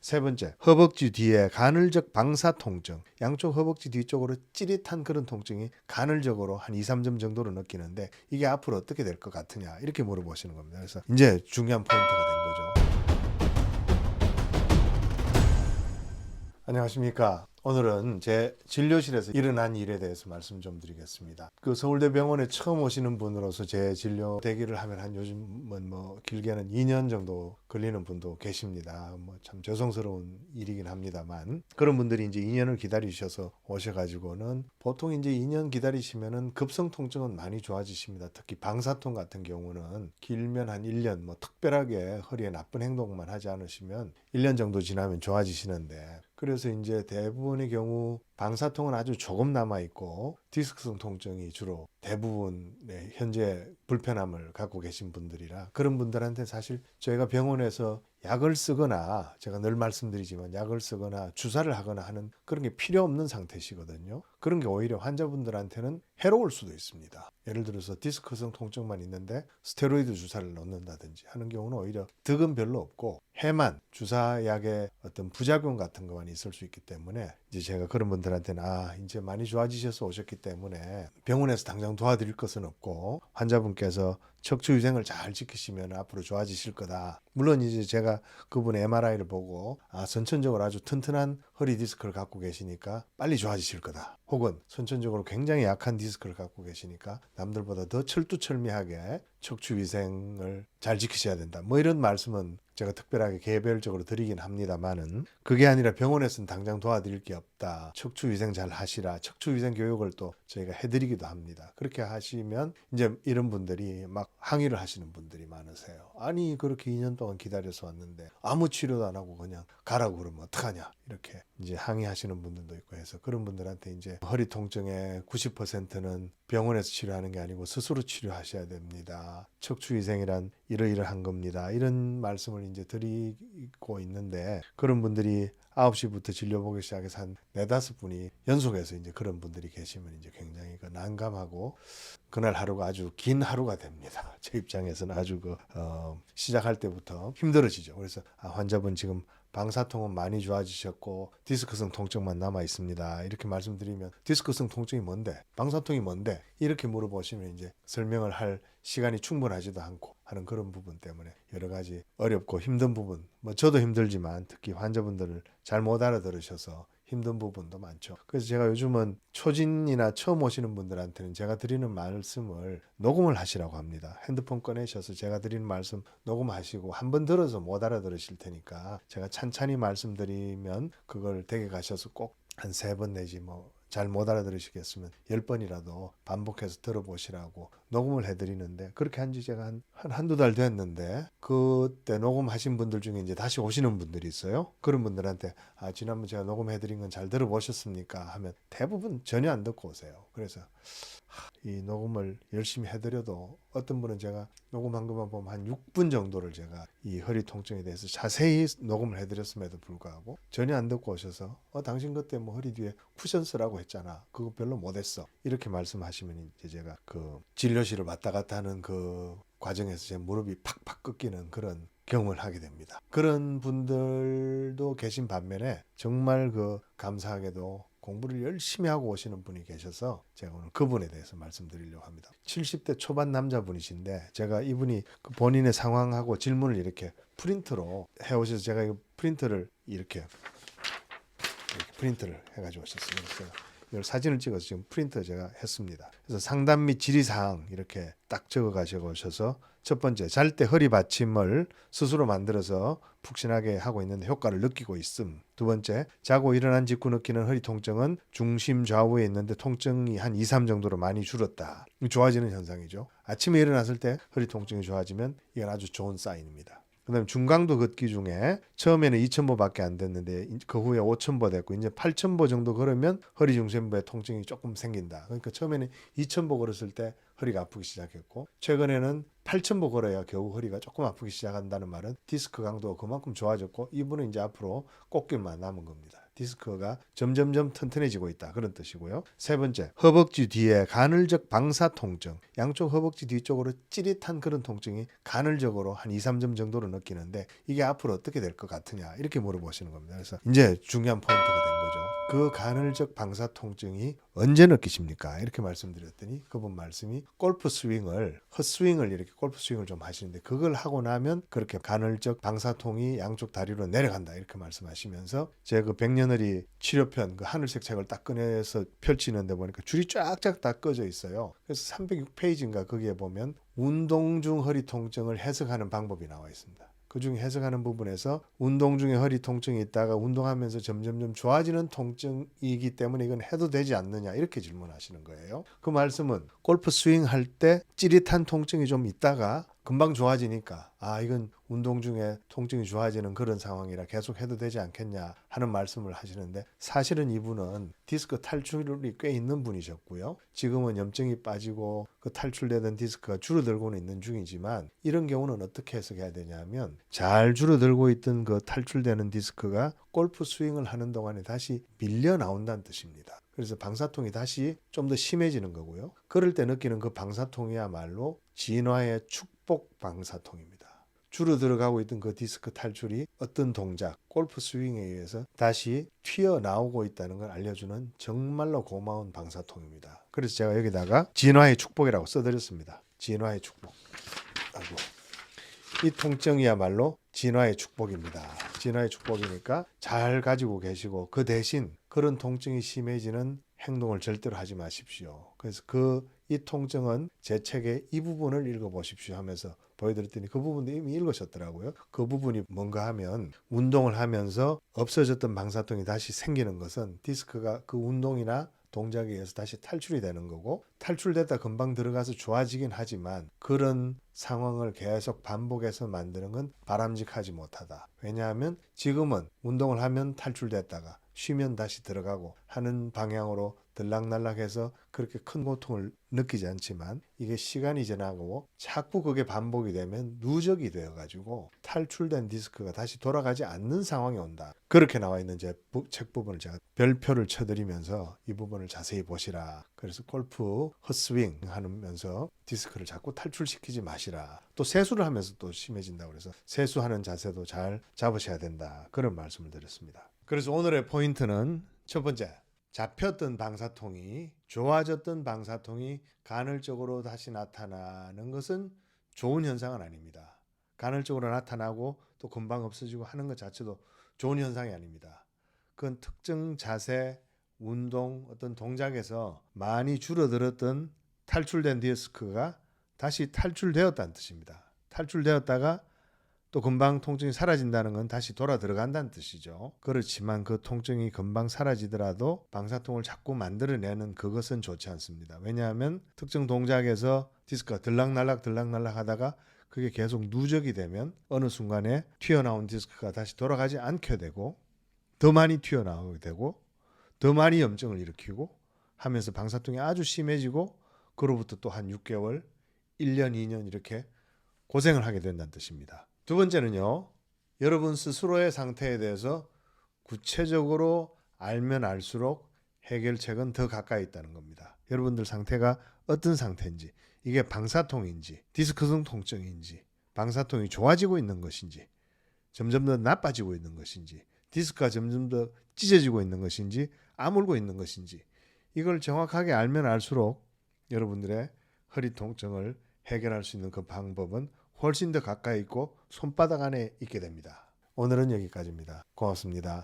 세 번째, 허벅지 뒤에 간헐적 방사 통증. 양쪽 허벅지 뒤쪽으로 찌릿한 그런 통증이 간헐적으로 한 2, 3점 정도로 느끼는데 이게 앞으로 어떻게 될 것 같으냐 이렇게 물어보시는 겁니다. 그래서 이제 중요한 포인트가 된 거죠. 안녕하십니까. 오늘은 제 진료실에서 일어난 일에 대해서 말씀 좀 드리겠습니다. 그 서울대병원에 처음 오시는 분으로서 제 진료 대기를 하면 한 요즘은 뭐 길게는 2년 정도 걸리는 분도 계십니다. 뭐 참 죄송스러운 일이긴 합니다만 그런 분들이 이제 2년을 기다리셔서 오셔가지고는 보통 이제 2년 기다리시면은 급성 통증은 많이 좋아지십니다. 특히 방사통 같은 경우는 길면 한 1년 뭐 특별하게 허리에 나쁜 행동만 하지 않으시면 1년 정도 지나면 좋아지시는데 그래서 이제 대부분의 경우 방사통은 아주 조금 남아 있고 디스크성 통증이 주로 대부분의 현재 불편함을 갖고 계신 분들이라 그런 분들한테 사실 저희가 병원에서 약을 쓰거나 제가 늘 말씀드리지만 약을 쓰거나 주사를 하거나 하는 그런 게 필요 없는 상태시거든요. 그런 게 오히려 환자분들한테는 해로울 수도 있습니다. 예를 들어서 디스크성 통증만 있는데 스테로이드 주사를 넣는다든지 하는 경우는 오히려 득은 별로 없고 해만 주사약의 어떤 부작용 같은 것만 있을 수 있기 때문에 이제 제가 그런 분들 한테는 아 이제 많이 좋아지셔서 오셨기 때문에 병원에서 당장 도와드릴 것은 없고 환자분께서 척추 위생을 잘 지키시면 앞으로 좋아지실 거다. 물론 이제 제가 그분의 MRI를 보고 아 선천적으로 아주 튼튼한 허리 디스크를 갖고 계시니까 빨리 좋아지실 거다. 혹은 선천적으로 굉장히 약한 디스크를 갖고 계시니까 남들보다 더 철두철미하게 척추 위생을 잘 지키셔야 된다. 뭐 이런 말씀은 제가 특별하게 개별적으로 드리긴 합니다만은 그게 아니라 병원에서는 당장 도와드릴 게 없다. 척추 위생 잘 하시라. 척추 위생 교육을 또 저희가 해드리기도 합니다. 그렇게 하시면 이제 이런 분들이 막 항의를 하시는 분들이 많으세요. 아니 그렇게 2년 동안 기다려서 왔는데 아무 치료도 안 하고 그냥 가라고 그러면 어떡하냐 이렇게 이제 항의하시는 분들도 있고 해서 그런 분들한테 이제 허리 통증의 90%는 병원에서 치료하는 게 아니고 스스로 치료하셔야 됩니다. 척추 위생이란 이러이러한 겁니다. 이런 말씀을 이제 드리고 있는데 그런 분들이 9시부터 진료 보기 시작해서 한 네다섯 분이 연속해서 이제 그런 분들이 계시면 이제 굉장히 그 난감하고 그날 하루가 아주 긴 하루가 됩니다. 제 입장에서는 아주 그 어, 시작할 때부터 힘들어지죠. 그래서 아, 환자분 지금 방사통은 많이 좋아지셨고 디스크성 통증만 남아 있습니다. 이렇게 말씀드리면 디스크성 통증이 뭔데? 방사통이 뭔데? 이렇게 물어보시면 이제 설명을 할 시간이 충분하지도 않고 하는 그런 부분 때문에 여러 가지 어렵고 힘든 부분, 뭐 저도 힘들지만 특히 환자분들을 잘 못 알아들으셔서 힘든 부분도 많죠. 그래서 제가 요즘은 초진이나 처음 오시는 분들한테는 제가 드리는 말씀을 녹음을 하시라고 합니다. 핸드폰 꺼내셔서 제가 드리는 말씀 녹음하시고 한 번 들어서 못 알아들으실 테니까 제가 찬찬히 말씀드리면 그걸 댁에 가셔서 꼭 한 세 번 내지 뭐 잘 못 알아들으시겠으면 열 번이라도 반복해서 들어보시라고 녹음을 해드리는데 그렇게 한 지 제가 한, 한 한두 달 됐는데 그때 녹음하신 분들 중에 이제 다시 오시는 분들이 있어요. 그런 분들한테 아 지난번 제가 녹음해드린 건 잘 들어보셨습니까? 하면 대부분 전혀 안 듣고 오세요. 그래서 이 녹음을 열심히 해드려도 어떤 분은 제가 녹음한 것만 보면 한 6분 정도를 제가 이 허리 통증에 대해서 자세히 녹음을 해드렸음에도 불구하고 전혀 안 듣고 오셔서 어 당신 그때 뭐 허리 뒤에 쿠션 쓰라고 했잖아 그거 별로 못했어 이렇게 말씀하시면 이제 제가 그 진료실을 왔다 갔다 하는 그 과정에서 제 무릎이 팍팍 꺾이는 그런 경험을 하게 됩니다. 그런 분들도 계신 반면에 정말 그 감사하게도 공부를 열심히 하고 오시는 분이 계셔서 제가 오늘 그분에 대해서 말씀드리려고 합니다. 70대 초반 남자분이신데 제가 이분이 그 본인의 상황하고 질문을 이렇게 프린트로 해 오셔서 제가 이 프린트를 이렇게 이렇게 프린트를 해가지고 오셨습니다. 이걸 사진을 찍어서 지금 프린터 제가 했습니다. 그래서 상담 및 질의 사항 이렇게 딱 적어 가지고 오셔서 첫 번째 잘 때 허리 받침을 스스로 만들어서 푹신하게 하고 있는데 효과를 느끼고 있음. 두 번째 자고 일어난 직후 느끼는 허리 통증은 중심 좌우에 있는데 통증이 한 2, 3 정도로 많이 줄었다. 좋아지는 현상이죠. 아침에 일어났을 때 허리 통증이 좋아지면 이건 아주 좋은 사인입니다. 그다음 중강도 걷기 중에 처음에는 2,000보밖에 안 됐는데 그 후에 5,000보 됐고 이제 8,000보 정도 걸으면 허리 중심부에 통증이 조금 생긴다. 그러니까 처음에는 2,000보 걸었을 때 허리가 아프기 시작했고 최근에는 8,000보 걸어야 겨우 허리가 조금 아프기 시작한다는 말은 디스크 강도가 그만큼 좋아졌고 이분은 이제 앞으로 꽃길만 남은 겁니다. 디스크가 점점점 튼튼해지고 있다 그런 뜻이고요. 세 번째 허벅지 뒤에 간헐적 방사 통증 양쪽 허벅지 뒤쪽으로 찌릿한 그런 통증이 간헐적으로 한 2, 3점 정도로 느끼는데 이게 앞으로 어떻게 될 것 같으냐 이렇게 물어보시는 겁니다. 그래서 이제 중요한 포인트가 된 거죠. 그 간헐적 방사 통증이 언제 느끼십니까? 이렇게 말씀드렸더니 그분 말씀이 골프 스윙을 헛스윙을 이렇게 골프 스윙을 좀 하시는데 그걸 하고 나면 그렇게 간헐적 방사통이 양쪽 다리로 내려간다 이렇게 말씀하시면서 제가 그 백년을이 치료편 그 하늘색 책을 딱 꺼내서 펼치는데 보니까 줄이 쫙쫙 다 꺼져 있어요. 그래서 306페이지인가 거기에 보면 운동 중 허리 통증을 해석하는 방법이 나와 있습니다. 그중 해석하는 부분에서 운동 중에 허리 통증이 있다가 운동하면서 점점점 좋아지는 통증이기 때문에 이건 해도 되지 않느냐 이렇게 질문하시는 거예요. 그 말씀은 골프 스윙 할 때 찌릿한 통증이 좀 있다가 금방 좋아지니까 아 이건 운동 중에 통증이 좋아지는 그런 상황이라 계속 해도 되지 않겠냐 하는 말씀을 하시는데 사실은 이분은 디스크 탈출이 꽤 있는 분이셨고요. 지금은 염증이 빠지고 그 탈출되던 디스크가 줄어들고는 있는 중이지만 이런 경우는 어떻게 해석해야 되냐면 잘 줄어들고 있던 그 탈출되는 디스크가 골프 스윙을 하는 동안에 다시 밀려 나온다는 뜻입니다. 그래서 방사통이 다시 좀 더 심해지는 거고요. 그럴 때 느끼는 그 방사통이야말로 진화의 축복 방사통입니다. 줄어 들어가고 있던 그 디스크 탈출이 어떤 동작, 골프 스윙에 의해서 다시 튀어나오고 있다는 걸 알려주는 정말로 고마운 방사통입니다. 그래서 제가 여기다가 진화의 축복이라고 써드렸습니다. 진화의 축복. 아이고. 이 통증이야말로 진화의 축복입니다. 진화의 축복이니까 잘 가지고 계시고 그 대신 그런 통증이 심해지는 행동을 절대로 하지 마십시오. 그래서 그 이 통증은 제 책의 이 부분을 읽어보십시오 하면서 보여드렸더니 그 부분도 이미 읽으셨더라고요. 그 부분이 뭔가 하면 운동을 하면서 없어졌던 방사통이 다시 생기는 것은 디스크가 그 운동이나 동작에 의해서 다시 탈출이 되는 거고 탈출됐다 금방 들어가서 좋아지긴 하지만 그런 상황을 계속 반복해서 만드는 건 바람직하지 못하다. 왜냐하면 지금은 운동을 하면 탈출됐다가 쉬면 다시 들어가고 하는 방향으로 들락날락해서 그렇게 큰 고통을 느끼지 않지만 이게 시간이 지나고 자꾸 그게 반복이 되면 누적이 되어 가지고 탈출된 디스크가 다시 돌아가지 않는 상황이 온다. 그렇게 나와 있는 제 책 부분을 제가 별표를 쳐드리면서 이 부분을 자세히 보시라. 그래서 골프 헛스윙 하면서 디스크를 자꾸 탈출시키지 마시라. 또 세수를 하면서 또 심해진다고 그래서 세수하는 자세도 잘 잡으셔야 된다. 그런 말씀을 드렸습니다. 그래서 오늘의 포인트는 첫 번째 잡혔던 방사통이 좋아졌던 방사통이 간헐적으로 다시 나타나는 것은 좋은 현상은 아닙니다. 간헐적으로 나타나고 또 금방 없어지고 하는 것 자체도 좋은 현상이 아닙니다. 그건 특정 자세, 운동, 어떤 동작에서 많이 줄어들었던 탈출된 디스크가 다시 탈출되었다는 뜻입니다. 탈출되었다가 또 금방 통증이 사라진다는 건 다시 돌아 들어간다는 뜻이죠. 그렇지만 그 통증이 금방 사라지더라도 방사통을 자꾸 만들어내는 그것은 좋지 않습니다. 왜냐하면 특정 동작에서 디스크가 들락날락 들락날락 하다가 그게 계속 누적이 되면 어느 순간에 튀어나온 디스크가 다시 돌아가지 않게 되고 더 많이 튀어나오게 되고 더 많이 염증을 일으키고 하면서 방사통이 아주 심해지고 그로부터 또 한 6개월, 1년, 2년 이렇게 고생을 하게 된다는 뜻입니다. 두 번째는요. 여러분 스스로의 상태에 대해서 구체적으로 알면 알수록 해결책은 더 가까이 있다는 겁니다. 여러분들 상태가 어떤 상태인지, 이게 방사통인지, 디스크성 통증인지, 방사통이 좋아지고 있는 것인지, 점점 더 나빠지고 있는 것인지, 디스크가 점점 더 찢어지고 있는 것인지, 아물고 있는 것인지, 이걸 정확하게 알면 알수록 여러분들의 허리 통증을 해결할 수 있는 그 방법은 훨씬 더 가까이 있고 손바닥 안에 있게 됩니다. 오늘은 여기까지입니다. 고맙습니다.